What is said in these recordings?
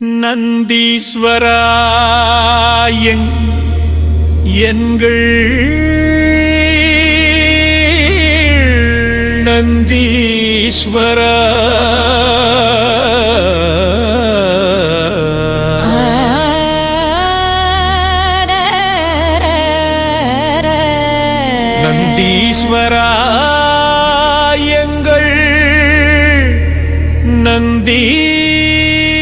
நந்தீஸ்வராயங் எங்கள் நந்தீஸ்வரா. நந்தீஸ்வரா எங்கள் நந்தீஸ்வரா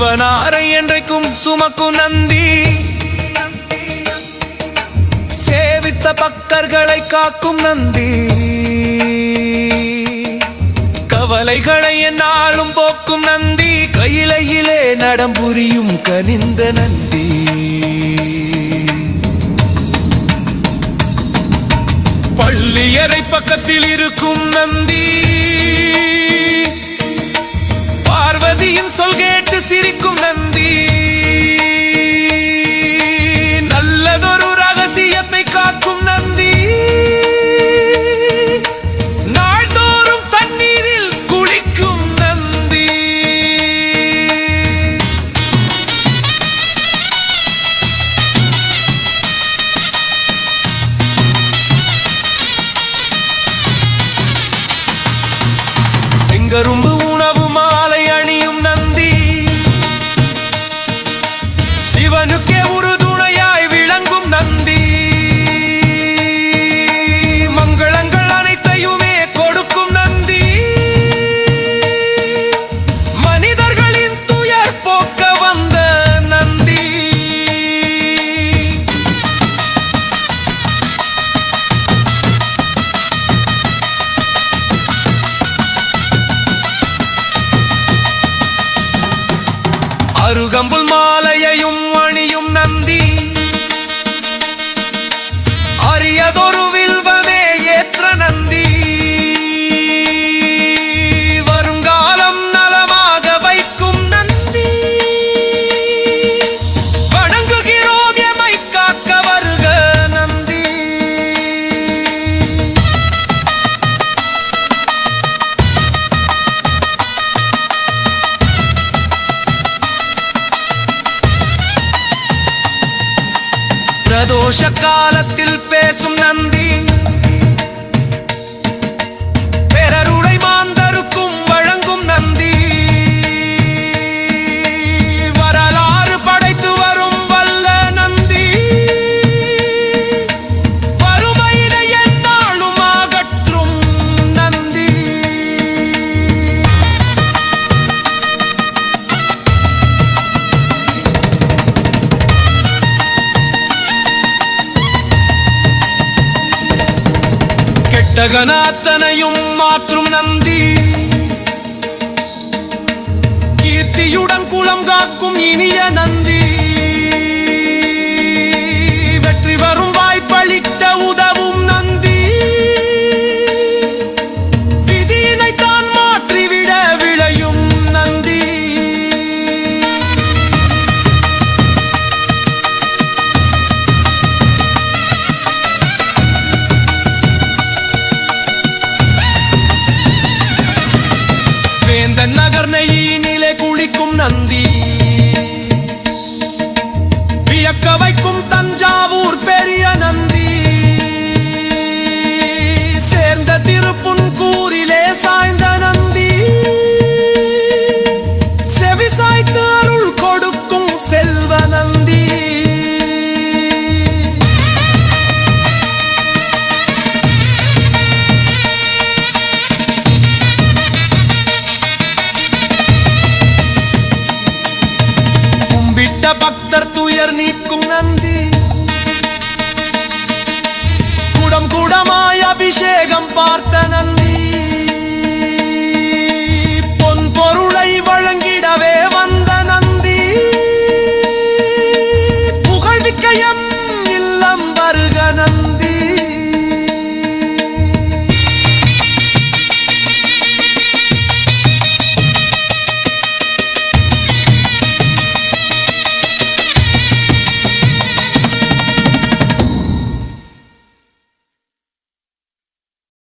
சிவனாரை என்றைக்கும் சுமக்கும் நந்தி. சேவித்த பக்தர்களை காக்கும் நந்தி. கவலைகளை என்னாலும் போக்கும் நந்தி. கையிலையிலே நடம்புரியும் கனிந்த நந்தி. பள்ளியறை பக்கத்தில் இருக்கும் நந்தி. பார்வதியின் சொல் கேட்டு சிரிக்கும் நந்தி. நல்லதொரு ரகசியத்தை காக்கும் நந்தி. நாள்தோறும் தண்ணீரில் குளிக்கும் நந்தி. செங்கரும்பு அருகம்புல் மாலையையும் அணியும் நந்தி. பிரதோஷ காலத்தில் பேசும் கெட்டகன மாற்றும் நந்தி. கீர்த்தியுடன் குளம் காக்கும் இனிய நந்தி. குளிக்கும் பக்தர் துயர் நீக்கும் நந்தி. குடம் குடமாய் அபிஷேகம் பார்த்த நந்தி. பொன் பொருளை வழங்கிடவே வந்த நந்தி. புகழ்விக்கயம் இல்லம் வருக நந்தி.